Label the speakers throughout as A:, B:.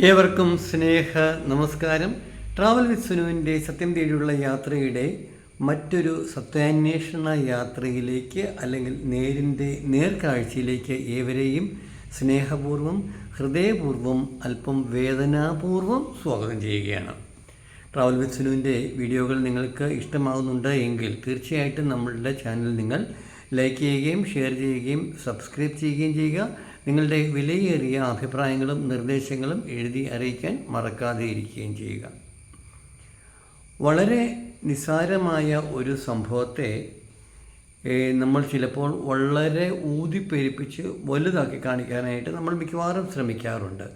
A: ഏവർക്കും സ്നേഹ നമസ്കാരം. Travel with സുനുവിന്റെ സത്യം തേടിയുള്ള യാത്രയുടെ മറ്റൊരു സത്യാന്വേഷണ യാത്രയിലേക്ക് അല്ലെങ്കിൽ നേരിന്റെ നേർക്കാഴ്ചയിലേക്ക് ഏവരെയും സ്നേഹപൂർവം ഹൃദയപൂർവം അല്പം വേദനാപൂർവം സ്വാഗതം ചെയ്യുകയാണ്. ട്രാവൽ വിത്ത് സുനുവിന്റെ വീഡിയോകൾ നിങ്ങൾക്ക് ഇഷ്ടമാകുന്നുണ്ട് എങ്കിൽ തീർച്ചയായിട്ടും നമ്മളുടെ ചാനൽ നിങ്ങൾ ലൈക്ക് ചെയ്യുകയും ഷെയർ ചെയ്യുകയും സബ്സ്ക്രൈബ് ചെയ്യുകയും ചെയ്യുക. നിങ്ങളുടെ വിലയേറിയ അഭിപ്രായങ്ങളും നിർദ്ദേശങ്ങളും എഴുതി അറിയിക്കാൻ മറക്കാതെ ഇരിക്കുകയും ചെയ്യുക. വളരെ നിസാരമായ ഒരു സംഭവത്തെ നമ്മൾ ചിലപ്പോൾ വളരെ ഊതിപ്പെരുപ്പിച്ച് വലുതാക്കി കാണിക്കാനായിട്ട് നമ്മൾ മിക്കവാറും ശ്രമിക്കാറുണ്ട്.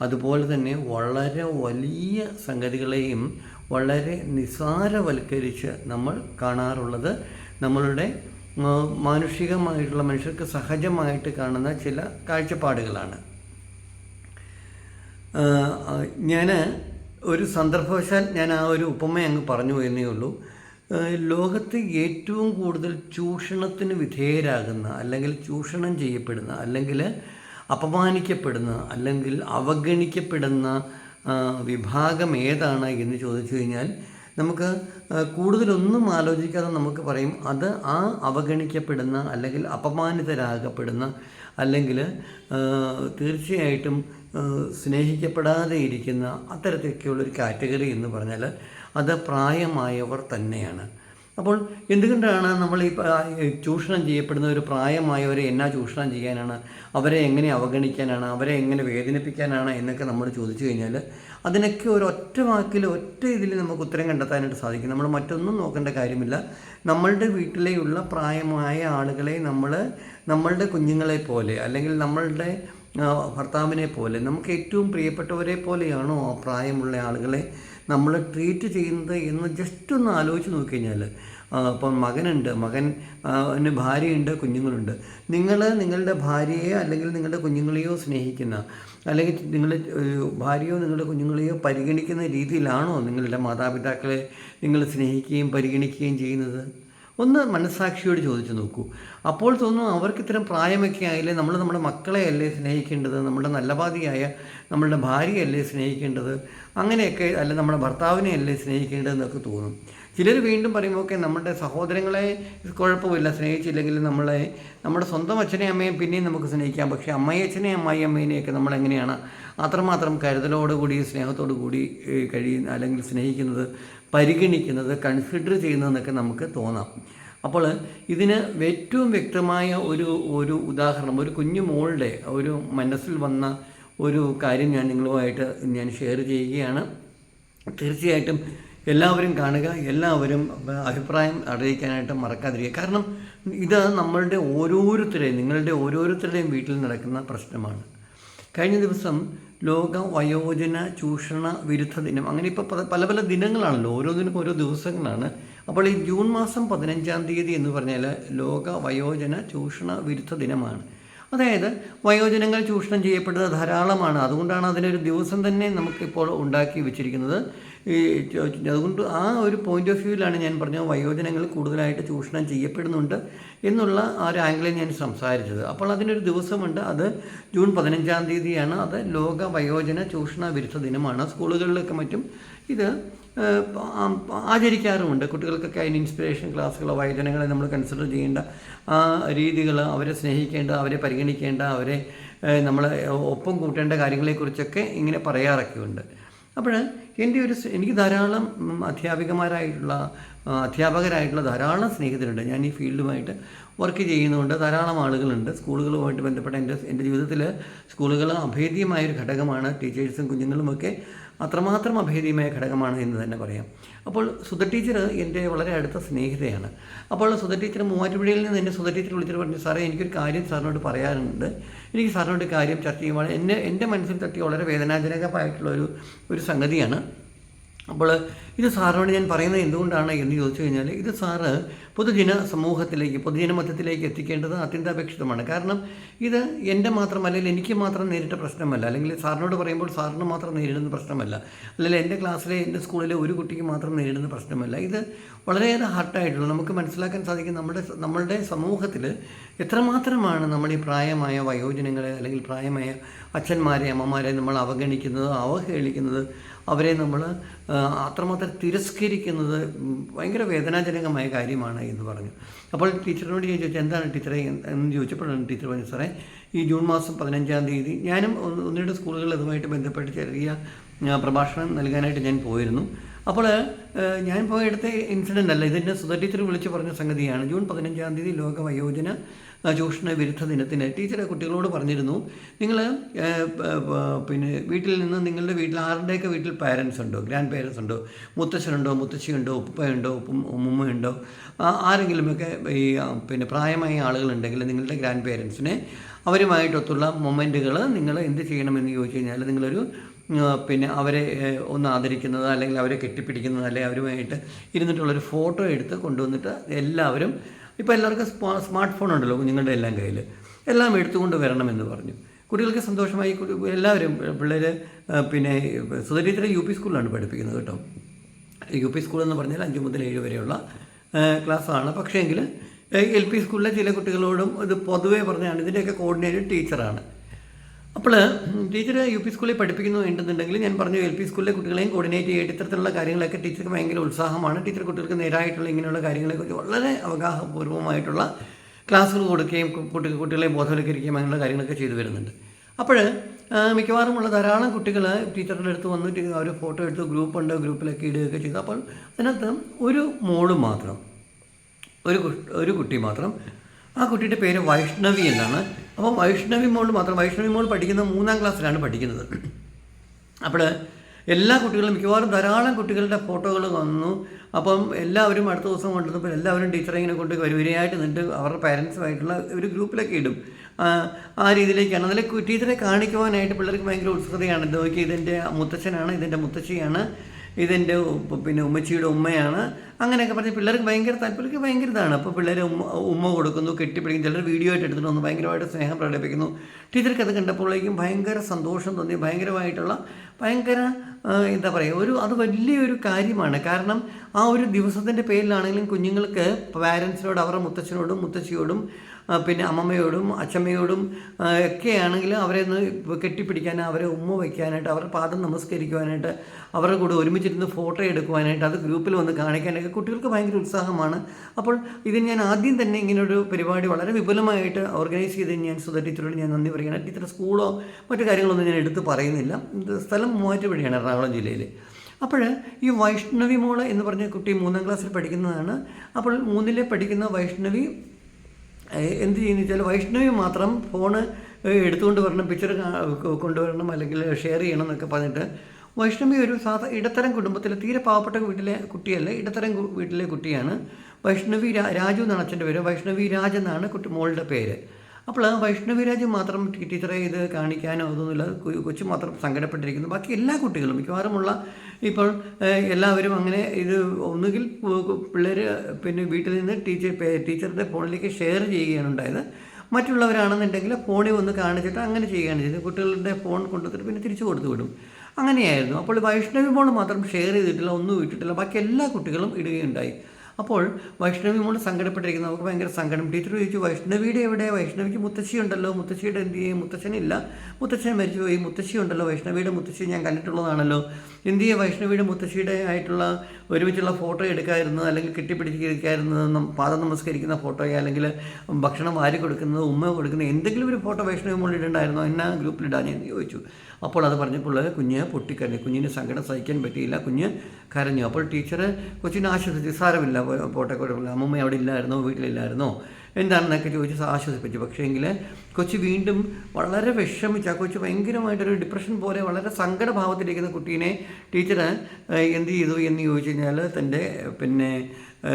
A: അതുപോലെ തന്നെ വളരെ വലിയ സംഗതികളെയും വളരെ നിസ്സാരവൽക്കരിച്ച് നമ്മൾ കാണാറുള്ളത് നമ്മളുടെ മാനുഷികമായിട്ടുള്ള മനുഷ്യർക്ക് സഹജമായിട്ട് കാണുന്ന ചില കാഴ്ചപ്പാടുകളാണ്. ഞാൻ ഒരു സന്ദർഭവശാൽ ഞാൻ ആ ഒരു ഉപമ അങ്ങ് പറഞ്ഞു എന്നേ ഉള്ളൂ. ലോകത്ത് ഏറ്റവും കൂടുതൽ ചൂഷണത്തിന് വിധേയരാകുന്ന അല്ലെങ്കിൽ ചൂഷണം ചെയ്യപ്പെടുന്ന അല്ലെങ്കിൽ അപമാനിക്കപ്പെടുന്ന അല്ലെങ്കിൽ അവഗണിക്കപ്പെടുന്ന വിഭാഗം ഏതാണ് എന്ന് ചോദിച്ചു കഴിഞ്ഞാൽ നമുക്ക് കൂടുതലൊന്നും ആലോചിക്കാതെ നമുക്ക് പറയും അത് ആ അവഗണിക്കപ്പെടുന്ന അല്ലെങ്കിൽ അപമാനിതരാകപ്പെടുന്ന അല്ലെങ്കിൽ തീർച്ചയായിട്ടും സ്നേഹിക്കപ്പെടാതെ ഇരിക്കുന്ന അത്തരത്തിലൊക്കെയുള്ളൊരു കാറ്റഗറി എന്ന് പറഞ്ഞാൽ അത് പ്രായമായവർ തന്നെയാണ്. അപ്പോൾ എന്തുകൊണ്ടാണ് നമ്മൾ ഈ ചൂഷണം ചെയ്യപ്പെടുന്ന ഒരു പ്രായമായവരെ എന്നാ ചൂഷണം ചെയ്യാനാണ്? അവരെ എങ്ങനെ അവഗണിക്കാനാണ്? അവരെ എങ്ങനെ വേദനിപ്പിക്കാനാണ് എന്നൊക്കെ നമ്മൾ ചോദിച്ചു കഴിഞ്ഞാൽ അതിനൊക്കെ ഒരു ഒറ്റ വാക്കിൽ ഒറ്റ ഇതിൽ നമുക്ക് ഉത്തരം കണ്ടെത്താനായിട്ട് സാധിക്കും. നമ്മൾ മറ്റൊന്നും നോക്കേണ്ട കാര്യമില്ല. നമ്മളുടെ വീട്ടിലെയുള്ള പ്രായമായ ആളുകളെ നമ്മൾ നമ്മളുടെ കുഞ്ഞുങ്ങളെ പോലെ അല്ലെങ്കിൽ നമ്മളുടെ ഭർത്താവിനെ പോലെ നമുക്ക് ഏറ്റവും പ്രിയപ്പെട്ടവരെ പോലെയാണോ പ്രായമുള്ള ആളുകളെ നമ്മൾ ട്രീറ്റ് ചെയ്യുന്നത് എന്ന് ജസ്റ്റ് ഒന്ന് ആലോചിച്ച് നോക്കിക്കഴിഞ്ഞാൽ ഇപ്പം മകനുണ്ട് മകൻ ഭാര്യയുണ്ട് കുഞ്ഞുങ്ങളുണ്ട്. നിങ്ങൾ നിങ്ങളുടെ ഭാര്യയെ അല്ലെങ്കിൽ നിങ്ങളുടെ കുഞ്ഞുങ്ങളെയോ സ്നേഹിക്കുന്ന അല്ലെങ്കിൽ നിങ്ങളുടെ ഭാര്യയോ നിങ്ങളുടെ കുഞ്ഞുങ്ങളെയോ പരിഗണിക്കുന്ന രീതിയിലാണോ നിങ്ങളുടെ മാതാപിതാക്കളെ നിങ്ങൾ സ്നേഹിക്കുകയും പരിഗണിക്കുകയും ചെയ്യുന്നത്? ഒന്ന് മനസ്സാക്ഷിയോട് ചോദിച്ചു നോക്കൂ. അപ്പോൾ തോന്നും അവർക്ക് ഇത്തരം പ്രായമൊക്കെ ആയില്ലേ നമ്മൾ നമ്മുടെ മക്കളെയല്ലേ സ്നേഹിക്കേണ്ടത് നമ്മുടെ നല്ലപാതിയായ നമ്മളുടെ ഭാര്യയല്ലേ സ്നേഹിക്കേണ്ടത് അങ്ങനെയൊക്കെ അല്ല നമ്മുടെ ഭർത്താവിനെ അല്ലേ സ്നേഹിക്കേണ്ടതെന്നൊക്കെ തോന്നും. ചിലർ വീണ്ടും പറയുമ്പോൾ ഒക്കെ നമ്മുടെ സഹോദരങ്ങളെ കുഴപ്പമില്ല സ്നേഹിച്ചില്ലെങ്കിൽ നമ്മളെ നമ്മുടെ സ്വന്തം അച്ഛനെയും അമ്മയും പിന്നെയും നമുക്ക് സ്നേഹിക്കാം. പക്ഷേ അമ്മയച്ഛനെയും അമ്മായി അമ്മേനെയൊക്കെ നമ്മൾ എങ്ങനെയാണ് അത്രമാത്രം കരുതലോടുകൂടി സ്നേഹത്തോടു കൂടി കഴിയുന്ന അല്ലെങ്കിൽ സ്നേഹിക്കുന്നത് പരിഗണിക്കുന്നത് കൺസിഡർ ചെയ്യുന്നതെന്നൊക്കെ നമുക്ക് തോന്നാം. അപ്പോൾ ഇതിന് ഏറ്റവും വ്യക്തമായ ഒരു ഒരു ഉദാഹരണം ഒരു കുഞ്ഞു മോളുടെ ഒരു മനസ്സിൽ വന്ന ഒരു കാര്യം ഞാൻ നിങ്ങളുമായിട്ട് ഞാൻ ഷെയർ ചെയ്യുകയാണ്. തീർച്ചയായിട്ടും എല്ലാവരും കാണുക എല്ലാവരും അഭിപ്രായം അറിയിക്കാനായിട്ട് മറക്കാതിരിക്കുക. കാരണം ഇത് നമ്മളുടെ ഓരോരുത്തരെയും നിങ്ങളുടെ ഓരോരുത്തരുടെയും വീട്ടിൽ നടക്കുന്ന പ്രശ്നമാണ്. കഴിഞ്ഞ ദിവസം ലോക വയോജന ചൂഷണ വിരുദ്ധ ദിനം. അങ്ങനെ ഇപ്പോൾ പല പല ദിനങ്ങളാണല്ലോ. ഓരോന്നിനും ഓരോ ദിവസങ്ങളാണ്. അപ്പോൾ ഈ ജൂൺ മാസം പതിനഞ്ചാം തീയതി എന്ന് പറഞ്ഞാൽ ലോക വയോജന ചൂഷണ വിരുദ്ധ ദിനമാണ്. അതായത് വയോജനങ്ങൾ ചൂഷണം ചെയ്യപ്പെടുന്നത് ധാരാളമാണ്. അതുകൊണ്ടാണ് അതിനൊരു ദിവസം തന്നെ നമുക്കിപ്പോൾ ഉണ്ടാക്കി വെച്ചിരിക്കുന്നത്. ഈ അതുകൊണ്ട് ആ ഒരു പോയിന്റ് ഓഫ് വ്യൂവിലാണ് ഞാൻ പറഞ്ഞത് വയോജനങ്ങൾ കൂടുതലായിട്ട് ചൂഷണം ചെയ്യപ്പെടുന്നുണ്ട് എന്നുള്ള ആ ഒരു ആംഗിളിൽ ഞാൻ സംസാരിച്ചത്. അപ്പോൾ അതിനൊരു ദിവസമുണ്ട്. അത് ജൂൺ പതിനഞ്ചാം തീയതിയാണ്. അത് ലോക വയോജന ചൂഷണ വിരുദ്ധ ദിനമാണ്. സ്കൂളുകളിലൊക്കെ മറ്റും ഇത് ആചരിക്കാറുമുണ്ട്. കുട്ടികൾക്കൊക്കെ അതിന് ഇൻസ്പിറേഷൻ ക്ലാസ്സുകളോ വയോജനങ്ങളെ നമ്മൾ കൺസിഡർ ചെയ്യേണ്ട ആ രീതികൾ അവരെ സ്നേഹിക്കേണ്ട അവരെ പരിഗണിക്കേണ്ട അവരെ നമ്മൾ ഒപ്പം കൂട്ടേണ്ട കാര്യങ്ങളെക്കുറിച്ചൊക്കെ ഇങ്ങനെ പറയാറൊക്കെ ഉണ്ട് അപ്പോൾ എന്റെ ഒരു എനിക്ക് ധാരാളം അധ്യാപികമാരായിട്ടുള്ള അധ്യാപകരായിട്ടുള്ള ധാരാളം സ്നേഹിതരുണ്ട്. ഞാൻ ഈ ഫീൽഡുമായിട്ട് വർക്ക് ചെയ്യുന്നതുകൊണ്ട് ധാരാളം ആളുകളുണ്ട്. സ്കൂളുകളുമായിട്ട് ബന്ധപ്പെട്ട എന്റെ എന്റെ ജീവിതത്തിൽ സ്കൂളുകൾ അഭേദ്യമായ ഒരു ഘടകമാണ്. ടീച്ചേഴ്സും കുഞ്ഞുങ്ങളുമൊക്കെ അത്രമാത്രം അഭേദ്യമായ ഘടകമാണ് എന്ന് തന്നെ പറയാം. അപ്പോൾ സുധ ടീച്ചർ എന്റെ വളരെ അടുത്ത സ്നേഹിതയാണ്. അപ്പോൾ സുധ ടീച്ചർ മൂവാറ്റുപുഴയിൽ നിന്ന് എന്നെ സുധ ടീച്ചർ വിളിച്ചിട്ട് പറഞ്ഞു സാറേ എനിക്കൊരു കാര്യം സാറിനോട് പറയാനുണ്ട്. എനിക്ക് സാറിനോട് കാര്യം ചർച്ച ചെയ്യുമ്പോൾ എന്നെ എന്റെ മനസ്സിൽ തട്ടി വളരെ വേദനാജനകമായിട്ടുള്ള ഒരു ഒരു സംഗതിയാണ്. അപ്പോൾ ഇത് സാറിനോട് ഞാൻ പറയുന്നത് എന്തുകൊണ്ടാണ് എന്ന് ചോദിച്ചു കഴിഞ്ഞാൽ ഇത് സാറ് പൊതുജന സമൂഹത്തിലേക്ക് പൊതുജന മധ്യത്തിലേക്ക് എത്തിക്കേണ്ടത് അത്യന്താപേക്ഷിതമാണ്. കാരണം ഇത് എന്റെ മാത്രം അല്ലെങ്കിൽ എനിക്ക് മാത്രം നേരിട്ട പ്രശ്നമല്ല. അല്ലെങ്കിൽ സാറിനോട് പറയുമ്പോൾ സാറിന് മാത്രം നേരിടുന്ന പ്രശ്നമല്ല. അല്ലെങ്കിൽ എന്റെ ക്ലാസ്സിലെ എന്റെ സ്കൂളിലെ ഒരു കുട്ടിക്ക് മാത്രം നേരിടുന്ന പ്രശ്നമല്ല. ഇത് വളരെയേറെ ഹർട്ടായിട്ടുള്ള നമുക്ക് മനസ്സിലാക്കാൻ സാധിക്കും നമ്മുടെ നമ്മളുടെ സമൂഹത്തിൽ എത്രമാത്രമാണ് നമ്മൾ ഈ പ്രായമായ വയോജനങ്ങളെ അല്ലെങ്കിൽ പ്രായമായ അച്ഛന്മാരെ അമ്മമാരെ നമ്മൾ അവഗണിക്കുന്നത് അവഹേളിക്കുന്നത് അവരെ നമ്മൾ അത്രമാത്രം തിരസ്കരിക്കുന്നത് ഭയങ്കര വേദനാജനകമായ കാര്യമാണ് എന്ന് പറഞ്ഞു. അപ്പോൾ ടീച്ചറിനോട് ചോദിച്ചു എന്താണ് ടീച്ചറെ? എന്ന് ചോദിച്ചപ്പോഴാണ് ടീച്ചർ പറഞ്ഞു സാറേ ഈ ജൂൺ മാസം പതിനഞ്ചാം തീയതി ഞാനും ഒന്ന് രണ്ട് സ്കൂളുകളിൽ അതുമായിട്ട് ബന്ധപ്പെട്ട് ചെറിയ പ്രഭാഷണം നൽകാനായിട്ട് ഞാൻ പോയിരുന്നു. അപ്പോൾ ഞാൻ പോയെടുത്ത ഇൻസിഡന്റ് അല്ല ഇതിന്റെ സുധ ടീച്ചർ വിളിച്ച് പറഞ്ഞ സംഗതിയാണ്. ജൂൺ പതിനഞ്ചാം തീയതി ലോക വയോജന ചൂഷണ വിരുദ്ധ ദിനത്തിന് ടീച്ചർ കുട്ടികളോട് പറഞ്ഞിരുന്നു. നിങ്ങൾ പിന്നെ വീട്ടിൽ നിന്ന് നിങ്ങളുടെ വീട്ടിൽ ആരുടെയൊക്കെ വീട്ടിൽ പാരൻസ് ഉണ്ടോ? ഗ്രാൻഡ് പേരൻസ് ഉണ്ടോ? മുത്തശ്ശനുണ്ടോ? മുത്തശ്ശിയുണ്ടോ? ഉപ്പയുണ്ടോ? ഉപ്പും ഉമ്മുമ്മയുണ്ടോ ആരെങ്കിലുമൊക്കെ ഈ പിന്നെ പ്രായമായ ആളുകളുണ്ടെങ്കിൽ നിങ്ങളുടെ ഗ്രാൻഡ് പേരൻസിനെ അവരുമായിട്ടൊത്തുള്ള മൊമെന്റുകൾ നിങ്ങൾ എന്ത് ചെയ്യണമെന്ന് ചോദിച്ചു കഴിഞ്ഞാൽ നിങ്ങളൊരു പിന്നെ അവരെ ഒന്ന് ആദരിക്കുന്നത് അല്ലെങ്കിൽ അവരെ കെട്ടിപ്പിടിക്കുന്നത് അല്ലെങ്കിൽ അവരുമായിട്ട് ഇരുന്നിട്ടുള്ളൊരു ഫോട്ടോ എടുത്ത് കൊണ്ടുവന്നിട്ട് എല്ലാവരും ഇപ്പോൾ എല്ലാവർക്കും സ്മാ സ്മാർട്ട് ഫോൺ ഉണ്ടല്ലോ കുഞ്ഞുങ്ങളുടെ എല്ലാം കയ്യിൽ എല്ലാം എടുത്തുകൊണ്ട് വരണമെന്ന് പറഞ്ഞു. കുട്ടികൾക്ക് സന്തോഷമായി എല്ലാവരും പിള്ളേർ പിന്നെ സുധരീത്ര യു പി സ്കൂളിലാണ് പഠിപ്പിക്കുന്നത് കേട്ടോ. യു പി സ്കൂൾ എന്ന് പറഞ്ഞാൽ അഞ്ച് മുതൽ ഏഴ് വരെയുള്ള ക്ലാസ്സാണ്. പക്ഷേങ്കിൽ എൽ പി സ്കൂളിലെ ചില കുട്ടികളോടും ഇത് പൊതുവേ പറഞ്ഞാണ് ഇതിന്റെയൊക്കെ കോർഡിനേറ്റർ ടീച്ചറാണ്. അപ്പോൾ ടീച്ചർ യു പി സ്കൂളിൽ പഠിപ്പിക്കുന്നു ഉണ്ടെന്നുണ്ടെങ്കിൽ ഞാൻ പറഞ്ഞു എൽ പി സ്കൂളിലെ കുട്ടികളെയും കോർഡിനേറ്റ് ചെയ്തിട്ട് ഇത്തരത്തിലുള്ള കാര്യങ്ങളൊക്കെ ടീച്ചർക്ക് ഭയങ്കര ഉത്സാഹമാണ്. ടീച്ചർ കുട്ടികൾക്ക് നേരായിട്ടുള്ള ഇങ്ങനെയുള്ള കാര്യങ്ങളെക്കുറിച്ച് വളരെ അവഗാഹപൂർവമായിട്ടുള്ള ക്ലാസ്സുകൾ കൊടുക്കുകയും കുട്ടി കുട്ടികളെ ബോധവൽക്കരിക്കുകയും അങ്ങനെയുള്ള കാര്യങ്ങളൊക്കെ ചെയ്തു വരുന്നുണ്ട്. അപ്പോൾ മിക്കവാറുമുള്ള ധാരാളം കുട്ടികൾ ടീച്ചറുടെ അടുത്ത് വന്ന് അവർ ഫോട്ടോ എടുത്ത് ഗ്രൂപ്പുണ്ട് ഗ്രൂപ്പിലൊക്കെ ഇടുകയൊക്കെ ചെയ്തു. അപ്പോൾ അതിനകത്ത് ഒരു മോൾ മാത്രം ഒരു ഒരു കുട്ടി മാത്രം ആ കുട്ടിയുടെ പേര് വൈഷ്ണവി എന്നാണ്. അപ്പോൾ വൈഷ്ണവി മോൾ മാത്രം വൈഷ്ണവി മോൾ പഠിക്കുന്ന മൂന്നാം ക്ലാസ്സിലാണ് പഠിക്കുന്നത്. അപ്പോൾ എല്ലാ കുട്ടികളും മിക്കവാറും ധാരാളം കുട്ടികളുടെ ഫോട്ടോകൾ വന്നു. അപ്പം എല്ലാവരും അടുത്ത ദിവസം കൊണ്ടുവന്നപ്പോൾ എല്ലാവരും ടീച്ചറെ ഇങ്ങനെ കൊണ്ട് വരുവരെയായിട്ട് നിന്നിട്ട് അവരുടെ പാരൻസുമായിട്ടുള്ള ഒരു ഗ്രൂപ്പിലൊക്കെ ഇടും. ആ, രീതിയിലേക്കാണ് അതിൽ ടീച്ചറെ കാണിക്കുവാനായിട്ട് പിള്ളേർക്ക് ഭയങ്കര ഉത്സുകതയാണ്. ഇത് നോക്കി ഇതിന്റെ മുത്തച്ഛനാണ് ഇതിന്റെ മുത്തശ്ശിയാണ്. ഇതിന്റെ പിന്നെ ഉമ്മച്ചിയുടെ ഉമ്മയാണ്. അങ്ങനെയൊക്കെ പറഞ്ഞ് പിള്ളേർക്ക് ഭയങ്കര താല്പര്യം ഭയങ്കര ഇതാണ്. അപ്പോൾ പിള്ളേർ ഉമ്മ ഉമ്മ കൊടുക്കുന്നു കെട്ടിപ്പിടിക്കും ചിലർ വീഡിയോ ആയിട്ട് എടുത്തിട്ട് വന്ന് ഭയങ്കരമായിട്ട് സ്നേഹം പ്രകടിപ്പിക്കുന്നു. ടീച്ചർക്ക് അത് കണ്ടപ്പോഴേക്കും ഭയങ്കര സന്തോഷം തോന്നി. ഭയങ്കരമായിട്ടുള്ള ഭയങ്കര എന്താ പറയുക ഒരു അത് വലിയൊരു കാര്യമാണ്. കാരണം ആ ഒരു ദിവസത്തിന്റെ പേരിലാണെങ്കിലും കുഞ്ഞുങ്ങൾക്ക് പാരൻസിനോട് അവരുടെ മുത്തച്ഛനോടും മുത്തശ്ശിയോടും പിന്നെ അമ്മമ്മയോടും അച്ഛമ്മയോടും ഒക്കെയാണെങ്കിൽ അവരെ ഒന്ന് കെട്ടിപ്പിടിക്കാൻ അവരെ ഉമ്മ വയ്ക്കാനായിട്ട് അവരുടെ പാദം നമസ്കരിക്കുവാനായിട്ട് അവരുടെ കൂടെ ഒരുമിച്ചിരുന്ന് ഫോട്ടോ എടുക്കുവാനായിട്ട് അത് ഗ്രൂപ്പിൽ വന്ന് കാണിക്കാനൊക്കെ കുട്ടികൾക്ക് ഭയങ്കര ഉത്സാഹമാണ്. അപ്പോൾ ഇത് ഞാൻ ആദ്യം തന്നെ ഇങ്ങനൊരു പരിപാടി വളരെ വിപുലമായിട്ട് ഓർഗനൈസ് ചെയ്ത് ഞാൻ സുധ ടീച്ചറോട് ഞാൻ നന്ദി പറയുകയാണ്. ടീച്ചർ സ്കൂളോ മറ്റു കാര്യങ്ങളൊന്നും ഞാൻ എടുത്ത് പറയുന്നില്ല. സ്ഥലം മൂവാറ്റുപുഴയാണ് എറണാകുളം ജില്ലയിൽ അപ്പോൾ ഈ വൈഷ്ണവി മോൾ എന്ന് പറഞ്ഞ കുട്ടി മൂന്നാം ക്ലാസ്സിൽ പഠിക്കുന്നതാണ്. അപ്പോൾ മൂന്നിലെ പഠിക്കുന്ന വൈഷ്ണവി എന്ത് ചെയ്യുന്നു വെച്ചാൽ വൈഷ്ണവി മാത്രം ഫോണ് എടുത്തുകൊണ്ട് വരണം പിക്ചർ കൊണ്ടുവരണം അല്ലെങ്കിൽ ഷെയർ ചെയ്യണം എന്നൊക്കെ പറഞ്ഞിട്ട് വൈഷ്ണവി ഒരു സാധാ ഇടത്തരം കുടുംബത്തിലെ തീരെ പാവപ്പെട്ട വീട്ടിലെ കുട്ടിയല്ല ഇടത്തരം വീട്ടിലെ കുട്ടിയാണ്. വൈഷ്ണവി രാജു എന്നാണ് അച്ഛന്റെ പേര്. വൈഷ്ണവി രാജ് എന്നാണ് കുട്ടി മോളുടെ പേര്. അപ്പോൾ വൈഷ്ണവി രാജ് മാത്രം ടീച്ചറെ ഇത് കാണിക്കാനോ അതൊന്നുമില്ല. കൊച്ചു മാത്രം സങ്കടപ്പെട്ടിരിക്കുന്നു. ബാക്കി എല്ലാ കുട്ടികളും മിക്കവാറുമുള്ള ഇപ്പോൾ എല്ലാവരും അങ്ങനെ ഇത് ഒന്നുകിൽ പിള്ളേർ പിന്നെ വീട്ടിൽ നിന്ന് ടീച്ചർ ടീച്ചറുടെ ഫോണിലേക്ക് ഷെയർ ചെയ്യുകയാണ് ഉണ്ടായത്. മറ്റുള്ളവരാണെന്നുണ്ടെങ്കിൽ ഫോണിൽ ഒന്ന് കാണിച്ചിട്ട് അങ്ങനെ ചെയ്യുകയാണ് ചെയ്തത്. കുട്ടികളുടെ ഫോൺ കൊണ്ടുവന്നിട്ട് പിന്നെ തിരിച്ചു കൊടുത്തു വിടും. അങ്ങനെയായിരുന്നു. അപ്പോൾ വൈഷ്ണവി മോൾ മാത്രം ഷെയർ ചെയ്തിട്ടില്ല ഒന്നും ഇട്ടിട്ടില്ല. ബാക്കി എല്ലാ കുട്ടികളും ഇടുകയുണ്ടായി. അപ്പോൾ വൈഷ്ണവി മോൾ സങ്കടപ്പെട്ടിരിക്കുന്നു. നമുക്ക് ഭയങ്കര സങ്കടം. ടീച്ചർ ചോദിച്ചു വൈഷ്ണവിയുടെ എവിടെ? വൈഷ്ണവിക്ക് മുത്തശ്ശി ഉണ്ടല്ലോ. മുത്തശ്ശിയുടെ എന്ത് ചെയ്യും? മുത്തശ്ശനില്ല. മുത്തശ്ശൻ മരിച്ചുപോയി. മുത്തശ്ശി ഉണ്ടല്ലോ. വൈഷ്ണവിയുടെ മുത്തശ്ശി ഞാൻ കണ്ടിട്ടുള്ളതാണല്ലോ. എന്ത് ചെയ്യും വൈഷ്ണവിയുടെ മുത്തശ്ശിയുടെ ആയിട്ടുള്ള ഒരുമിച്ചുള്ള ഫോട്ടോ എടുക്കാതിരുന്നത് അല്ലെങ്കിൽ കെട്ടിപ്പിടിച്ചിരിക്കാതിരുന്നത് പാദം നമസ്കരിക്കുന്ന ഫോട്ടോയോ അല്ലെങ്കിൽ ഭക്ഷണം വാരി കൊടുക്കുന്നത് ഉമ്മ കൊടുക്കുന്നത് എന്തെങ്കിലും ഒരു ഫോട്ടോ വൈഷ്ണവി മുകളിൽ ഇടണ്ടായിരുന്നോ? എന്നാ ഗ്രൂപ്പിലിടാൻ ഞാൻ ചോദിച്ചു. അപ്പോൾ അത് പറഞ്ഞപ്പോൾ കുഞ്ഞ് പൊട്ടിക്കരഞ്ഞു. കുഞ്ഞിന് സങ്കടം സഹിക്കാൻ പറ്റിയില്ല. കുഞ്ഞ് കരഞ്ഞു. അപ്പോൾ ടീച്ചർ കൊച്ചിനെ ആശ്വസിച്ചു സാരമില്ല. പോട്ടെ കുഴപ്പമില്ല. അമ്മമ്മ അവിടെ ഇല്ലായിരുന്നോ? വീട്ടിലില്ലായിരുന്നോ? എന്താണെന്നൊക്കെ ചോദിച്ച് ആശ്വസിപ്പിച്ചു. പക്ഷേ എങ്കിൽ കൊച്ചു വീണ്ടും വളരെ വിഷമിച്ച ആ കൊച്ചു ഭയങ്കരമായിട്ടൊരു ഡിപ്രഷൻ പോലെ വളരെ സങ്കടഭാവത്തിലിരിക്കുന്ന കുട്ടീനെ ടീച്ചർ എന്ത് ചെയ്തു എന്ന് ചോദിച്ചു കഴിഞ്ഞാൽ തന്റെ പിന്നെ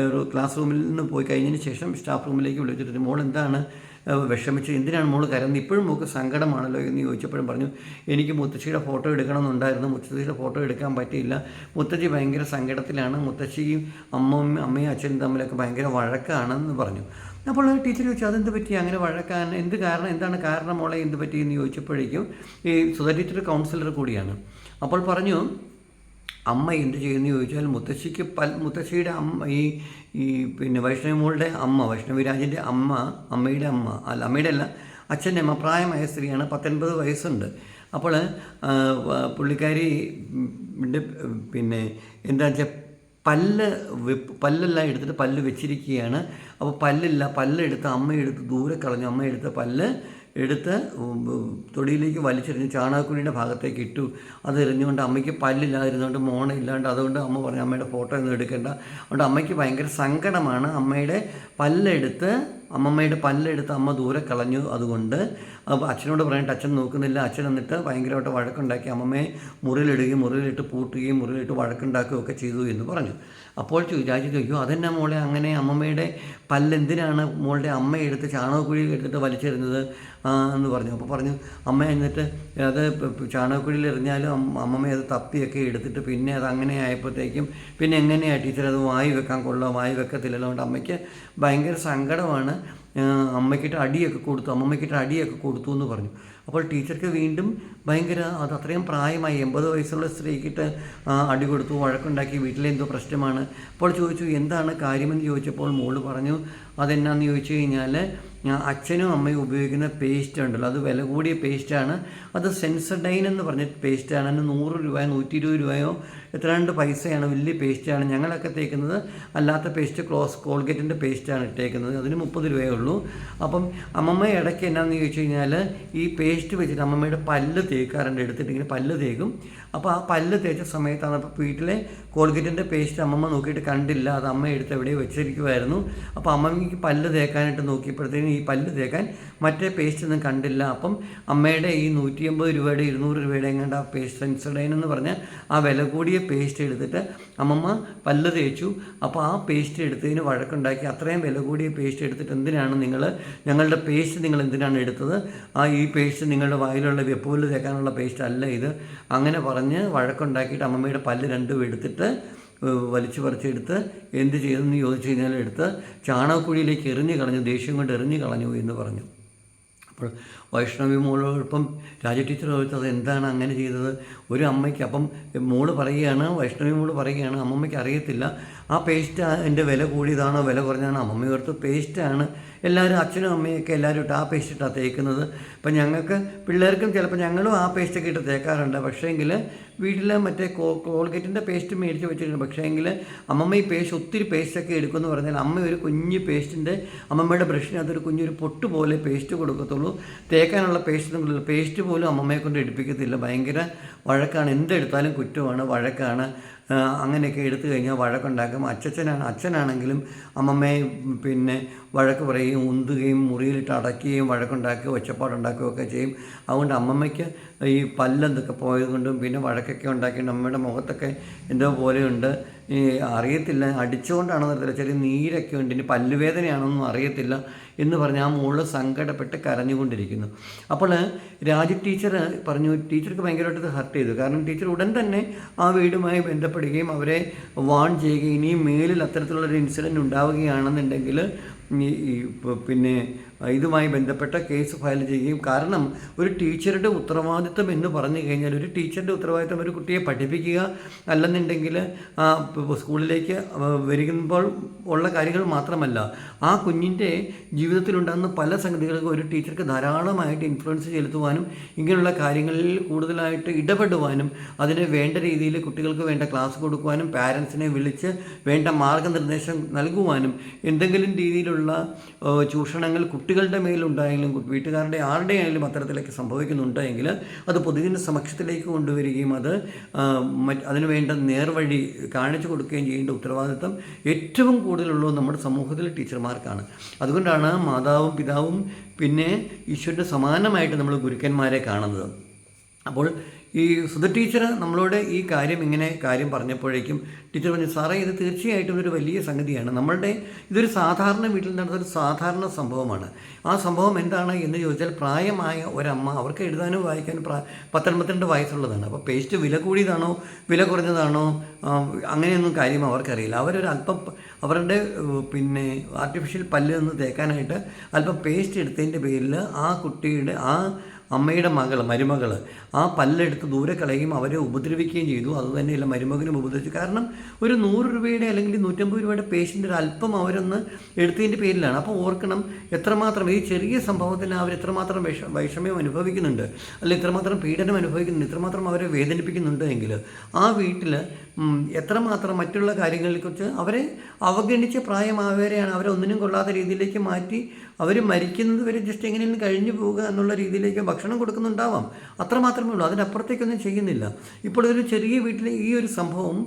A: ഒരു ക്ലാസ് റൂമിൽ നിന്ന് പോയി കഴിഞ്ഞതിന് ശേഷം സ്റ്റാഫ് റൂമിലേക്ക് വിളിച്ചിട്ട് മോൾ എന്താണ് വിഷമിച്ച് എന്തിനാണ് മോൾ കരയുന്നത്? ഇപ്പോഴും മോൾക്ക് സങ്കടമാണല്ലോ? എന്ന് ചോദിച്ചപ്പോഴും പറഞ്ഞു എനിക്ക് മുത്തശ്ശിയുടെ ഫോട്ടോ എടുക്കണമെന്നുണ്ടായിരുന്നു. മുത്തശ്ശിയുടെ ഫോട്ടോ എടുക്കാൻ പറ്റിയില്ല. മുത്തശ്ശി ഭയങ്കര സങ്കടത്തിലാണ്. മുത്തശ്ശിയും അമ്മയും അമ്മയും അച്ഛനും തമ്മിലൊക്കെ ഭയങ്കര വഴക്കാണെന്ന് പറഞ്ഞു. അപ്പോൾ ടീച്ചർ ചോദിച്ചു അതെന്ത് പറ്റി? അങ്ങനെ വഴക്കാൻ എന്ത് കാരണം? എന്താണ് കാരണം മോളെ? എന്ത് പറ്റി? എന്ന് ചോദിച്ചപ്പോഴേക്കും ഈ സുധ ടീച്ചർ കൗൺസിലർ കൂടിയാണ്. അപ്പോൾ പറഞ്ഞു അമ്മ എന്ത് ചെയ്യുന്നു ചോദിച്ചാൽ മുത്തശ്ശിക്ക് പൽ മുത്തശ്ശിയുടെ അമ്മ ഈ ഈ പിന്നെ വൈഷ്ണവിമോളുടെ അമ്മ വൈഷ്ണവിരാജിന്റെ അമ്മ അമ്മയുടെ അമ്മ അല്ല അമ്മയുടെ അല്ല അച്ഛന്റെ അമ്മ പ്രായമായ സ്ത്രീയാണ് പത്തൊൻപത് വയസ്സുണ്ട്. അപ്പോൾ പുള്ളിക്കാരി പിന്നെ എന്താ വെച്ചാൽ പല്ല് പല്ലെല്ലാം എടുത്തിട്ട് പല്ല് വെച്ചിരിക്കുകയാണ്. അപ്പോൾ പല്ലില്ല പല്ലെടുത്ത് അമ്മയെടുത്ത് ദൂരെ കളഞ്ഞു. അമ്മയെടുത്ത് പല്ല് എടുത്ത് തൊടിയിലേക്ക് വലിച്ചെറിഞ്ഞ് ചാണകക്കുഴിയുടെ ഭാഗത്തേക്ക് ഇട്ടു. അത് എറിഞ്ഞുകൊണ്ട് അമ്മയ്ക്ക് പല്ലില്ലാതിരുന്നുകൊണ്ട് മോണ ഇല്ലാണ്ട് അതുകൊണ്ട് അമ്മ പറഞ്ഞു അമ്മയുടെ ഫോട്ടോ ഒന്നും എടുക്കേണ്ട. അതുകൊണ്ട് അമ്മയ്ക്ക് ഭയങ്കര സങ്കടമാണ്. അമ്മയുടെ പല്ലെടുത്ത് അമ്മമ്മയുടെ പല്ലെടുത്ത് അമ്മ ദൂരെ കളഞ്ഞു. അതുകൊണ്ട് അച്ഛനോട് പറഞ്ഞിട്ട് അച്ഛൻ നോക്കുന്നില്ല. അച്ഛൻ എന്നിട്ട് ഭയങ്കരമായിട്ട് വഴക്കുണ്ടാക്കി. അമ്മമ്മയെ മുറിയിലിടുകയും മുറിയിലിട്ട് പൂട്ടുകയും മുറിയിലിട്ട് വഴക്കുണ്ടാക്കുകയും ഒക്കെ ചെയ്തു എന്ന് പറഞ്ഞു. അപ്പോൾ രാജു ചോദിക്കും അതെന്നാ മോളെ അങ്ങനെ അമ്മമ്മയുടെ പല്ലെന്തിനാണ് മോളുടെ അമ്മ എടുത്ത് ചാണകക്കുഴി എടുത്തിട്ട് വലിച്ചെറിഞ്ഞത്? എന്ന് പറഞ്ഞു. അപ്പോൾ പറഞ്ഞു അമ്മ എന്നിട്ട് അത് ചാണകക്കുഴിയിൽ എറിഞ്ഞാലും അമ്മ- അമ്മമ്മ അത് തപ്പിയൊക്കെ എടുത്തിട്ട് പിന്നെ അത് അങ്ങനെ ആയപ്പോഴത്തേക്കും പിന്നെ എങ്ങനെയാണ് ടീച്ചർ അത് വായി വെക്കാൻ കൊള്ളാം? വായി വെക്കത്തില്ലല്ലോ? അതുകൊണ്ട് അമ്മയ്ക്ക് ഭയങ്കര സങ്കടമാണ്. അമ്മയ്ക്കിട്ട് അടിയൊക്കെ കൊടുത്തു അമ്മമ്മയ്ക്കിട്ട് അടിയൊക്കെ കൊടുത്തു എന്ന് പറഞ്ഞു. അപ്പോൾ ടീച്ചർക്ക് വീണ്ടും ഭയങ്കര അത് അത്രയും പ്രായമായി എൺപത് വയസ്സുള്ള സ്ത്രീക്കിട്ട് അടി കൊടുത്തു വഴക്കുണ്ടാക്കി വീട്ടിലെ എന്തോ പ്രശ്നമാണ്. അപ്പോൾ ചോദിച്ചു എന്താണ് കാര്യമെന്ന് ചോദിച്ചപ്പോൾ മോൾ പറഞ്ഞു അതെന്നാന്ന് ചോദിച്ചു കഴിഞ്ഞാൽ അച്ഛനും അമ്മയും ഉപയോഗിക്കുന്ന പേസ്റ്റ് ഉണ്ടല്ലോ അത് വില കൂടിയ പേസ്റ്റാണ്. അത് സെൻസഡൈൻ എന്ന് പറഞ്ഞ പേസ്റ്റാണ്. അതിന് നൂറ് രൂപയോ നൂറ്റി ഇരുപത് രൂപയോ എത്രണ്ട് പൈസയാണ് വലിയ പേസ്റ്റാണ് ഞങ്ങളൊക്കെ തേക്കുന്നത്. അല്ലാത്ത പേസ്റ്റ് ക്ലോസ് കോൾഗേറ്റിന്റെ പേസ്റ്റാണ് ഇട്ടേക്കുന്നത്. അതിന് മുപ്പത് രൂപയേ ഉള്ളൂ. അപ്പം അമ്മമ്മ ഇടയ്ക്ക് എന്നാന്ന് ചോദിച്ചു കഴിഞ്ഞാൽ ഈ പേസ്റ്റ് വെച്ചിട്ട് അമ്മമ്മയുടെ പല്ല് തേക്കാറുണ്ട്. എടുത്തിട്ട് ഇങ്ങനെ പല്ല് തേക്കും. അപ്പോൾ ആ പല്ല് തേച്ച സമയത്താണ് അപ്പോൾ വീട്ടിലെ കോൾഗേറ്റിന്റെ പേസ്റ്റ് അമ്മമ്മ നോക്കിയിട്ട് കണ്ടില്ല. അത് അമ്മ എടുത്ത് എവിടെയോ വെച്ചിരിക്കുമായിരുന്നു അപ്പോൾ അമ്മമ്മയ്ക്ക് പല്ല് തേക്കാനായിട്ട് നോക്കിയപ്പോഴത്തേനും ഈ പല്ല് തേക്കാൻ മറ്റേ പേസ്റ്റ് ഒന്നും കണ്ടില്ല. അപ്പം അമ്മയുടെ ഈ നൂറ്റി അമ്പത് രൂപയുടെ ഇരുന്നൂറ് രൂപയുടെ എങ്ങാണ്ട് ആ പേസ്റ്റ് സെൻസഡൈൻ എന്ന് പറഞ്ഞ ആ വില കൂടിയ പേസ്റ്റ് എടുത്തിട്ട് അമ്മമ്മ പല്ല് തേച്ചു. അപ്പോൾ ആ പേസ്റ്റ് എടുത്തതിന് വഴക്കുണ്ടാക്കി അത്രയും വില കൂടിയ പേസ്റ്റ് എടുത്തിട്ട് എന്തിനാണ് നിങ്ങൾ ഞങ്ങളുടെ പേസ്റ്റ് നിങ്ങൾ എന്തിനാണ് എടുത്തത്? ആ ഈ പേസ്റ്റ് നിങ്ങളുടെ വായിലുള്ള വെപ്പുപല്ല് തേക്കാനുള്ള പേസ്റ്റ് അല്ല ഇത്. അങ്ങനെ പറഞ്ഞ് വഴക്കുണ്ടാക്കിയിട്ട് അമ്മമ്മയുടെ പല്ല് രണ്ടും എടുത്തിട്ട് വലിച്ചു പറിച്ചെടുത്ത് എന്ത് ചെയ്തെന്ന് ചോദിച്ചു കഴിഞ്ഞാൽ എടുത്ത് ചാണകക്കുഴിയിലേക്ക് എറിഞ്ഞു കളഞ്ഞു ദേഷ്യം കൊണ്ട് എറിഞ്ഞു കളഞ്ഞു എന്ന് പറഞ്ഞു. അപ്പോൾ വൈഷ്ണവി മോളോടൊപ്പം രാജ ചോദിച്ചത് എന്താണ് അങ്ങനെ ചെയ്തത്? ഒരു അമ്മയ്ക്ക് അപ്പം മോൾ പറയുകയാണ് വൈഷ്ണവി മോൾ പറയുകയാണ് അമ്മമ്മയ്ക്ക് അറിയത്തില്ല. ആ പേസ്റ്റ് എന്റെ വില കൂടിയതാണോ വില കുറഞ്ഞതാണോ? അമ്മമ്മ ഓർത്ത് പേസ്റ്റാണ് എല്ലാവരും അച്ഛനും അമ്മയൊക്കെ എല്ലാവരും ഇട്ട് ആ പേസ്റ്റ് ഇട്ടാണ് തേക്കുന്നത്. അപ്പം ഞങ്ങൾക്ക് പിള്ളേർക്കും ചിലപ്പോൾ ഞങ്ങളും ആ പേസ്റ്റൊക്കെ ഇട്ട് തേക്കാറുണ്ട്. പക്ഷേങ്കിൽ വീട്ടിൽ മറ്റേ കോ കോൾഗേറ്റിന്റെ പേസ്റ്റ് മേടിച്ച് വെച്ചിട്ടുണ്ട്. പക്ഷേങ്കിൽ അമ്മമ്മ ഈ പേസ്റ്റ് ഒത്തിരി പേസ്റ്റൊക്കെ എടുക്കുമെന്ന് പറഞ്ഞാൽ അമ്മ ഒരു കുഞ്ഞ് പേസ്റ്റിന്റെ അമ്മമ്മയുടെ ബ്രഷിനകത്ത് ഒരു കുഞ്ഞൊരു പൊട്ട് പോലെ പേസ്റ്റ് കൊടുക്കത്തുള്ളൂ. തേക്കാനുള്ള പേസ്റ്റ് ഒന്നും പേസ്റ്റ് പോലും അമ്മമ്മയെ കൊണ്ട് എടുപ്പിക്കത്തില്ല. ഭയങ്കര വഴക്കാണ്. എന്തെടുത്താലും കുറ്റമാണ് വഴക്കാണ്. അങ്ങനെയൊക്കെ എടുത്തു കഴിഞ്ഞാൽ വഴക്കുണ്ടാക്കും. അച്ഛനാണ് അച്ഛനാണെങ്കിലും അമ്മമ്മയെ പിന്നെ വഴക്ക് പറയുകയും ഉന്തുകയും മുറിയിലിട്ട് അടയ്ക്കുകയും വഴക്കുണ്ടാക്കുകയും ഒച്ചപ്പാടുണ്ടാക്കുകയും ഒക്കെ ചെയ്യും. അതുകൊണ്ട് അമ്മമ്മയ്ക്ക് ഈ പല്ലെന്തൊക്കെ പോയത് കൊണ്ടും പിന്നെ വഴക്കൊക്കെ ഉണ്ടാക്കി അമ്മയുടെ മുഖത്തൊക്കെ എന്തോ പോലെയുണ്ട്. ഈ അറിയത്തില്ല. അടിച്ചുകൊണ്ടാണെന്ന് അറിയത്തില്ല. ചെറിയ നീരൊക്കെ ഉണ്ട്. ഇനി പല്ലുവേദനയാണെന്നും അറിയത്തില്ല എന്ന് പറഞ്ഞ് ആ മുകളിൽ സങ്കടപ്പെട്ട് കരഞ്ഞുകൊണ്ടിരിക്കുന്നു. അപ്പോൾ രാജു ടീച്ചർ പറഞ്ഞു ടീച്ചർക്ക് ഭയങ്കരമായിട്ട് ഹർട്ട് ചെയ്തു. കാരണം ടീച്ചർ ഉടൻ തന്നെ ആ വീടുമായി ബന്ധപ്പെടുകയും അവരെ വാൺ ചെയ്യുകയും ഇനിയും മേലിൽ അത്തരത്തിലുള്ളൊരു ഇൻസിഡന്റ് ഉണ്ടാവുകയാണെന്നുണ്ടെങ്കിൽ പിന്നെ ഇതുമായി ബന്ധപ്പെട്ട കേസ് ഫയൽ ചെയ്യുകയും കാരണം ഒരു ടീച്ചറുടെ ഉത്തരവാദിത്വം എന്ന് പറഞ്ഞു കഴിഞ്ഞാൽ ഒരു ടീച്ചറുടെ ഉത്തരവാദിത്വം ഒരു കുട്ടിയെ പഠിപ്പിക്കുക അല്ലെന്നുണ്ടെങ്കിൽ സ്കൂളിലേക്ക് വരുമ്പോൾ ഉള്ള കാര്യങ്ങൾ മാത്രമല്ല ആ കുഞ്ഞിന്റെ ജീവിതത്തിലുണ്ടാകുന്ന പല സംഗതികൾക്കും ഒരു ടീച്ചർക്ക് ധാരാളമായിട്ട് ഇൻഫ്ലുവൻസ് ചെലുത്തുവാനും ഇങ്ങനെയുള്ള കാര്യങ്ങളിൽ കൂടുതലായിട്ട് ഇടപെടുവാനും അതിന് വേണ്ട രീതിയിൽ കുട്ടികൾക്ക് വേണ്ട ക്ലാസ് കൊടുക്കുവാനും പാരൻസിനെ വിളിച്ച് വേണ്ട മാർഗനിർദ്ദേശം നൽകുവാനും എന്തെങ്കിലും രീതിയിലുള്ള ചൂഷണങ്ങൾ കുട്ടികളുടെ മേലുണ്ടായെങ്കിലും വീട്ടുകാരുടെ ആരുടെ ആയാലും അത്തരത്തിലേക്ക് സംഭവിക്കുന്നുണ്ടെങ്കിൽ അത് പൊതുവിന്റെ സമക്ഷത്തിലേക്ക് കൊണ്ടുവരികയും അത് അതിനുവേണ്ട അതിനു വേണ്ട നേർവഴി കാണിച്ചു കൊടുക്കുകയും ചെയ്യേണ്ട ഉത്തരവാദിത്വം ഏറ്റവും കൂടുതലുള്ളത് നമ്മുടെ സമൂഹത്തിലെ ടീച്ചർമാർക്കാണ്. അതുകൊണ്ടാണ് മാതാവും പിതാവും പിന്നെ ഈശ്വരന്റെ സമാനമായിട്ട് നമ്മൾ ഗുരുക്കന്മാരെ കാണുന്നത്. അപ്പോൾ ഈ സുധ ടീച്ചർ നമ്മളോട് ഈ കാര്യം ഇങ്ങനെ കാര്യം പറഞ്ഞപ്പോഴേക്കും ടീച്ചർ പറഞ്ഞു സാറേ ഇത് തീർച്ചയായിട്ടും ഒരു വലിയ സംഗതിയാണ്. നമ്മളുടെ ഇതൊരു സാധാരണ വീട്ടിൽ നടന്ന ഒരു സാധാരണ സംഭവമാണ്. ആ സംഭവം എന്താണ് എന്ന് ചോദിച്ചാൽ പ്രായമായ ഒരമ്മ അവർക്ക് എഴുതാനും വായിക്കാനും പ്രാ പത്തൊൻപത്തിരണ്ട് വയസ്സുള്ളതാണ്. അപ്പോൾ പേസ്റ്റ് വില കൂടിയതാണോ? വില കുറഞ്ഞതാണോ? അങ്ങനെയൊന്നും കാര്യം അവർക്കറിയില്ല. അവരൊരു അല്പം അവരുടെ പിന്നെ ആർട്ടിഫിഷ്യൽ പല്ല് നിന്ന് തേക്കാനായിട്ട് അല്പം പേസ്റ്റ് എടുത്തതിന്റെ പേരിൽ ആ കുട്ടിയുടെ ആ അമ്മയുടെ മകൾ മരുമകൾ ആ പല്ലെടുത്ത് ദൂരെ കളയുകയും അവരെ ഉപദ്രവിക്കുകയും ചെയ്തു. അതുതന്നെയല്ല മരുമകനും ഉപദ്രവിച്ചു. കാരണം ഒരു നൂറ് രൂപയുടെ അല്ലെങ്കിൽ നൂറ്റമ്പത് രൂപയുടെ പേഷ്യന്റ് അല്പം അവരൊന്ന് എടുത്തതിന്റെ പേരിലാണ്. അപ്പോൾ ഓർക്കണം എത്രമാത്രം ഈ ചെറിയ സംഭവത്തിന് അവർ എത്രമാത്രം വിഷ വൈഷമ്യം അനുഭവിക്കുന്നുണ്ട് അല്ല ഇത്രമാത്രം പീഡനം അനുഭവിക്കുന്നുണ്ട് ഇത്രമാത്രം അവരെ വേദനിപ്പിക്കുന്നുണ്ട് എങ്കിൽ ആ വീട്ടിൽ എത്രമാത്രം മറ്റുള്ള കാര്യങ്ങളെക്കുറിച്ച് അവരെ അവഗണിച്ച പ്രായമായവരെയാണ് അവരെ ഒന്നിനും കൊള്ളാത്ത രീതിയിലേക്ക് മാറ്റി അവർ മരിക്കുന്നത് വരെ ജസ്റ്റ് എങ്ങനെയും കഴിഞ്ഞു പോവുക എന്നുള്ള രീതിയിലേക്ക് ഭക്ഷണം കൊടുക്കുന്നുണ്ടാവാം. അത്രമാത്രമേ ഉള്ളൂ. അതിനപ്പുറത്തേക്കൊന്നും ചെയ്യുന്നില്ല. ഇപ്പോൾ ഒരു ചെറിയ വീട്ടിലെ ഈ ഒരു സംഭവം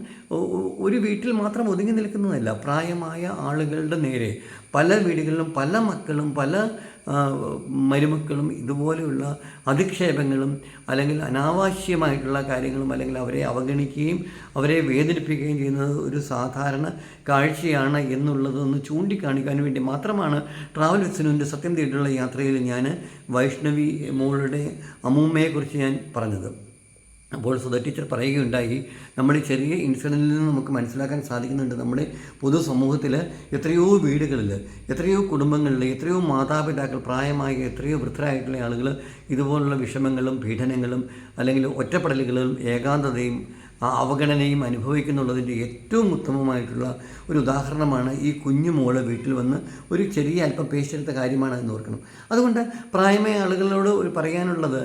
A: ഒരു വീട്ടിൽ മാത്രം ഒതുങ്ങി നിൽക്കുന്നതല്ല. പ്രായമായ ആളുകളുടെ നേരെ പല വീടുകളിലും പല മക്കളും പല മരുമക്കളും ഇതുപോലെയുള്ള അധിക്ഷേപങ്ങളും അല്ലെങ്കിൽ അനാവശ്യമായിട്ടുള്ള കാര്യങ്ങളും അല്ലെങ്കിൽ അവരെ അവഗണിക്കുകയും അവരെ വേദനിപ്പിക്കുകയും ചെയ്യുന്നത് ഒരു സാധാരണ കാഴ്ചയാണ് എന്നുള്ളതൊന്ന് ചൂണ്ടിക്കാണിക്കാൻ വേണ്ടി മാത്രമാണ് ട്രാവൽ വിസിനുവിന്റെ സത്യം തേടിയുള്ള യാത്രയിൽ ഞാൻ വൈഷ്ണവി മോളുടെ അമ്മൂമ്മയെക്കുറിച്ച് ഞാൻ പറഞ്ഞത്. അപ്പോൾ സുധ ടീച്ചർ പറയുകയുണ്ടായി നമ്മൾ ചെറിയ ഇൻസിഡന്റിൽ നിന്ന് നമുക്ക് മനസ്സിലാക്കാൻ സാധിക്കുന്നുണ്ട് നമ്മുടെ പൊതുസമൂഹത്തിൽ എത്രയോ വീടുകളിൽ എത്രയോ കുടുംബങ്ങളിൽ എത്രയോ മാതാപിതാക്കൾ പ്രായമായ എത്രയോ വൃദ്ധരായിട്ടുള്ള ആളുകൾ ഇതുപോലുള്ള വിഷമങ്ങളും പീഡനങ്ങളും അല്ലെങ്കിൽ ഒറ്റപ്പെടലുകളും ഏകാന്തതയും ആ അവഗണനയും അനുഭവിക്കുന്നുള്ളതിന്റെ ഏറ്റവും ഉത്തമമായിട്ടുള്ള ഒരു ഉദാഹരണമാണ് ഈ കുഞ്ഞു മോൾ വീട്ടിൽ വന്ന് ഒരു ചെറിയ അല്പം പേശെടുത്ത കാര്യമാണ് എന്ന് ഓർക്കണം. അതുകൊണ്ട് പ്രായമായ ആളുകളോട് പറയാനുള്ളത്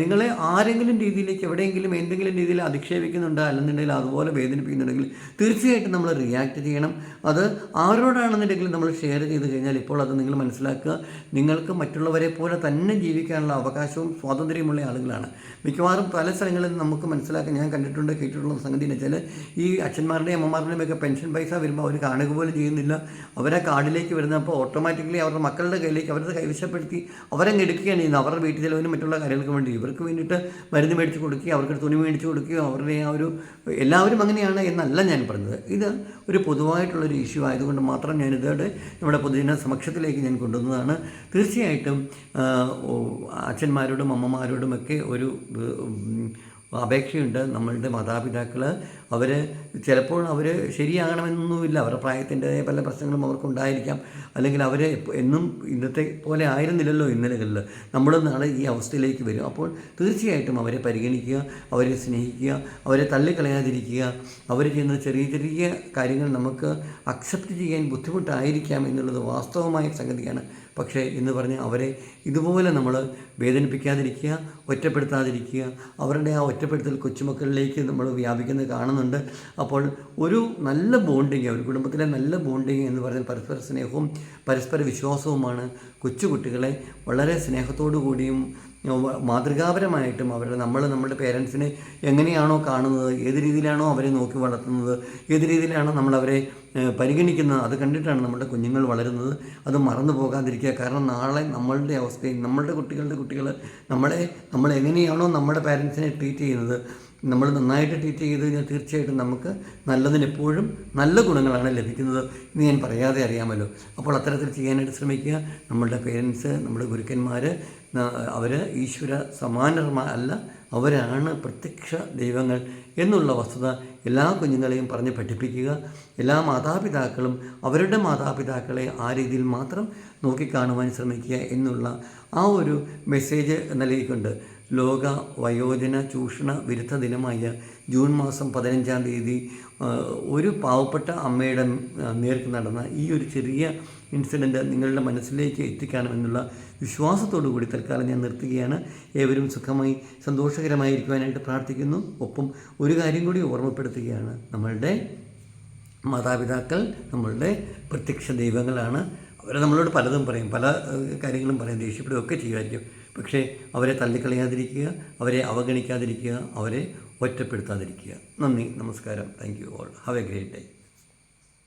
A: നിങ്ങളെ ആരെങ്കിലും രീതിയിലേക്ക് എവിടെയെങ്കിലും എന്തെങ്കിലും രീതിയിൽ അധിക്ഷേപിക്കുന്നുണ്ട് അല്ലെന്നുണ്ടെങ്കിൽ അതുപോലെ വേദനിപ്പിക്കുന്നുണ്ടെങ്കിൽ തീർച്ചയായിട്ടും നമ്മൾ റിയാക്ട് ചെയ്യണം. അത് ആരോടാണെന്നുണ്ടെങ്കിലും നമ്മൾ ഷെയർ ചെയ്ത് കഴിഞ്ഞാൽ ഇപ്പോൾ അത് നിങ്ങൾ മനസ്സിലാക്കുക. നിങ്ങൾക്ക് മറ്റുള്ളവരെ പോലെ തന്നെ ജീവിക്കാനുള്ള അവകാശവും സ്വാതന്ത്ര്യമുള്ള ആളുകളാണ്. മിക്കവാറും പല സ്ഥലങ്ങളിൽ നമുക്ക് മനസ്സിലാക്കാൻ ഞാൻ കണ്ടിട്ടുണ്ട് കേട്ടിട്ടുള്ള സംഗതി വെച്ചാൽ ഈ അച്ഛന്മാരുടെയും അമ്മമാരുടെയും ഒക്കെ പെൻഷൻ പൈസ വരുമ്പോൾ അവർ കാണുക പോലും ചെയ്യുന്നില്ല. അവരെ കാർഡിലേക്ക് വരുന്നപ്പോൾ ഓട്ടോമാറ്റിക്കലി അവരുടെ മക്കളുടെ കയ്യിലേക്ക് അവരുടെ കൈവശപ്പെടുത്തി അവരങ്ങ് എടുക്കുകയാണ് ചെയ്യുന്നത്. അവരുടെ വീട്ടിൽ ചിലവിനും മറ്റുള്ള കാര്യങ്ങൾക്ക് വേണ്ടി. ഇവർക്ക് വേണ്ടിയിട്ട് മരുന്ന് മേടിച്ച് കൊടുക്കുകയും അവർക്ക് തുണി മേടിച്ച് കൊടുക്കുകയും അവരുടെ ആ ഒരു എല്ലാവരും അങ്ങനെയാണ് എന്നല്ല ഞാൻ പറഞ്ഞത്. ഇത് ഒരു പൊതുവായിട്ടുള്ളൊരു ഇഷ്യൂ ആയതുകൊണ്ട് മാത്രം ഞാൻ ഇതോടെ നമ്മുടെ പൊതുജന സമക്ഷത്തിലേക്ക് ഞാൻ കൊണ്ടുവന്നതാണ്. തീർച്ചയായിട്ടും അച്ഛന്മാരോടും അമ്മമാരോടും ഒക്കെ അമ്മമാരോടുമൊക്കെ ഒരു അപേക്ഷയുണ്ട്. നമ്മളുടെ മാതാപിതാക്കൾ അവർ ചിലപ്പോൾ അവർ ശരിയാകണമെന്നൊന്നുമില്ല. അവരുടെ പ്രായത്തിന്റെതായ പല പ്രശ്നങ്ങളും അവർക്കുണ്ടായിരിക്കാം. അല്ലെങ്കിൽ അവർ എന്നും ഇന്നത്തെ പോലെ ആയിരുന്നില്ലല്ലോ ഇന്നലകളിൽ നമ്മൾ നാളെ ഈ അവസ്ഥയിലേക്ക് വരും. അപ്പോൾ തീർച്ചയായിട്ടും അവരെ പരിഗണിക്കുക അവരെ സ്നേഹിക്കുക അവരെ തള്ളിക്കളയാതിരിക്കുക അവർ ചെയ്യുന്ന ചെറിയ ചെറിയ കാര്യങ്ങൾ നമുക്ക് അക്സെപ്റ്റ് ചെയ്യാൻ ബുദ്ധിമുട്ടായിരിക്കാം എന്നുള്ളത് വാസ്തവമായ സംഗതിയാണ്. പക്ഷേ എന്ന് പറഞ്ഞ് അവരെ ഇതുപോലെ നമ്മൾ വേദനിപ്പിക്കാതിരിക്കുക ഒറ്റപ്പെടുത്താതിരിക്കുക അവരുടെ ആ ഒറ്റപ്പെടുത്തൽ കൊച്ചുമക്കളിലേക്ക് നമ്മൾ വ്യാപിക്കുന്നത് കാണുന്നുണ്ട്. അപ്പോൾ ഒരു നല്ല ബോണ്ടിങ് ഒരു കുടുംബത്തിലെ നല്ല ബോണ്ടിങ് എന്ന് പറഞ്ഞാൽ പരസ്പര സ്നേഹവും പരസ്പര വിശ്വാസവുമാണ് കൊച്ചുകുട്ടികളെ വളരെ സ്നേഹത്തോടു കൂടിയും മാതൃകാപരമായിട്ടും അവരെ നമ്മൾ നമ്മുടെ പേരൻസിനെ എങ്ങനെയാണോ കാണുന്നത് ഏത് രീതിയിലാണോ അവരെ നോക്കി വളർത്തുന്നത് ഏത് രീതിയിലാണോ നമ്മളവരെ അവരെ പരിഗണിക്കുന്നത് അത് കണ്ടിട്ടാണ് നമ്മുടെ കുഞ്ഞുങ്ങൾ വളരുന്നത്. അത് മറന്നു പോകാതിരിക്കുക. കാരണം നാളെ നമ്മളുടെ അവസ്ഥയും നമ്മളുടെ കുട്ടികളുടെ കുട്ടികൾ നമ്മളെ നമ്മൾ എങ്ങനെയാണോ നമ്മുടെ പാരൻസിനെ ട്രീറ്റ് ചെയ്യുന്നത് നമ്മൾ നന്നായിട്ട് ട്രീറ്റ് ചെയ്ത് കഴിഞ്ഞാൽ തീർച്ചയായിട്ടും നമുക്ക് നല്ലതിന് എപ്പോഴും നല്ല ഗുണങ്ങളാണ് ലഭിക്കുന്നത് എന്ന് ഞാൻ പറയാതെ അറിയാമല്ലോ. അപ്പോൾ അത്തരത്തിൽ ചെയ്യാനായിട്ട് ശ്രമിക്കുക. നമ്മളുടെ പേരൻസ് നമ്മുടെ ഗുരുക്കന്മാർ അവർ ഈശ്വര സമാനർമാ അല്ല അവരാണ് പ്രത്യക്ഷ ദൈവങ്ങൾ എന്നുള്ള വസ്തുത എല്ലാ കുഞ്ഞുങ്ങളെയും പറഞ്ഞ് പഠിപ്പിക്കുക. എല്ലാ മാതാപിതാക്കളും അവരുടെ മാതാപിതാക്കളെ ആ രീതിയിൽ മാത്രം നോക്കിക്കാണുവാൻ ശ്രമിക്കുക എന്നുള്ള ആ ഒരു മെസ്സേജ് നൽകിക്കൊണ്ട് ലോക വയോജന ചൂഷണ വിരുദ്ധ ദിനമായ ജൂൺ മാസം പതിനഞ്ചാം തീയതി ഒരു പാവപ്പെട്ട അമ്മയുടെ നേർക്ക് നടന്ന ഈ ഒരു ചെറിയ ഇൻസിഡന്റ് നിങ്ങളുടെ മനസ്സിലേക്ക് എത്തിക്കാനുമെന്നുള്ള വിശ്വാസത്തോടു കൂടി തൽക്കാലം ഞാൻ നിർത്തുകയാണ്. ഏവരും സുഖമായി സന്തോഷകരമായിരിക്കുവാനായിട്ട് പ്രാർത്ഥിക്കുന്നു. ഒപ്പം ഒരു കാര്യം കൂടി ഓർമ്മപ്പെടുത്തുകയാണ്. നമ്മളുടെ മാതാപിതാക്കൾ നമ്മളുടെ പ്രത്യക്ഷ ദൈവങ്ങളാണ് അവരെ നമ്മളോട് പലതും പറയും. പല കാര്യങ്ങളും പറയും. ദേഷ്യപ്പെടുകയൊക്കെ ചെയ്യുമായിരിക്കും. പക്ഷേ അവരെ തള്ളിക്കളയാതിരിക്കുക അവരെ അവഗണിക്കാതിരിക്കുക അവരെ ഒറ്റപ്പെടുത്താതിരിക്കുക. നന്ദി നമസ്കാരം. Thank you all have a great day